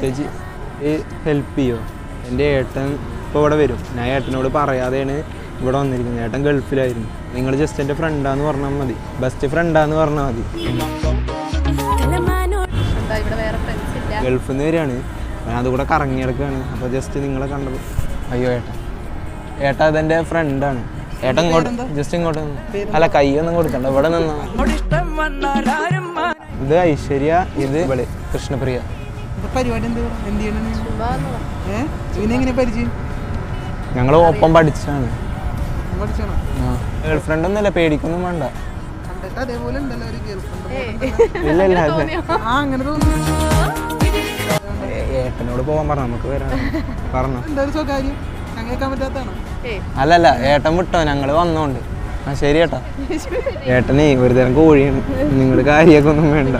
ചേച്ചി ഹെൽപ്പ് ചെയ്യോ? എന്റെ ഏട്ടൻ ഇപ്പോൾ ഇവിടെ വരും. ഞാൻ ഏട്ടനോട് പറയാതെയാണ് ഇവിടെ വന്നിരിക്കുന്നത്. ഏട്ടൻ ഗൾഫിലായിരുന്നു. നിങ്ങൾ ജസ്റ്റ് എന്റെ ഫ്രണ്ടാന്ന് പറഞ്ഞാൽ മതി. ബെസ്റ്റ് ഫ്രണ്ടാന്ന് പറഞ്ഞാൽ മതി. ഇവിടെ ഗൾഫിൽ നിന്ന് വരികയാണ്. ഞാൻ അതുകൂടെ കറങ്ങി കിടക്കുകയാണ് അപ്പോൾ ജസ്റ്റ് നിങ്ങളെ കണ്ടത്. അയ്യോ ഏട്ടൻ ഏട്ട അതെന്റെ ഫ്രണ്ടാണ് ഏട്ടൻ ഇങ്ങോട്ട് ജസ്റ്റ് ഇങ്ങോട്ട്. അല്ല കൈ ഒന്നും കൊടുക്കണ്ട. ഇവിടെ നിന്നാ. ഇത് ഐശ്വര്യ ഇത് ഇവൾ കൃഷ്ണപ്രിയ. പരിപാടി എന്ത് എന്ത് ചെയ്യണം നീ? ചുമ്മാ വന്നതാ. ഇവനെ എങ്ങനെ പരിചയം? ഞങ്ങൾ ഒപ്പം പഠിച്ചാണ് പഠിച്ചാണോ ഗേൾ ഫ്രണ്ട് ഒന്നുമില്ല പേടിക്കൊന്നും വേണ്ട. കണ്ടിട്ട് അതേപോലെ ഉണ്ടല്ലോ ഒരു ഗേൾ ഫ്രണ്ട് ഇല്ല ഇല്ല ആ അങ്ങനെ തോന്നുന്നു ഏട്ടനോട് പോവാൻ പറഞ്ഞു നമുക്ക് വരാം. പറഞ്ഞു. എന്താ ഒരു സ്വകാര്യം? ഞാൻ കേൾക്കാൻ പറ്റാത്തതാണോ? അല്ലല്ല ഏട്ടൻ വിട്ടോ ഞങ്ങൾ വന്നോണ്ട്. ആ ശരി ഏട്ടാ. ഏട്ടനേ ഒരു തരം കോഴിയാണ്. നിങ്ങൾ കാര്യമൊക്കെ ഒന്നും വേണ്ട.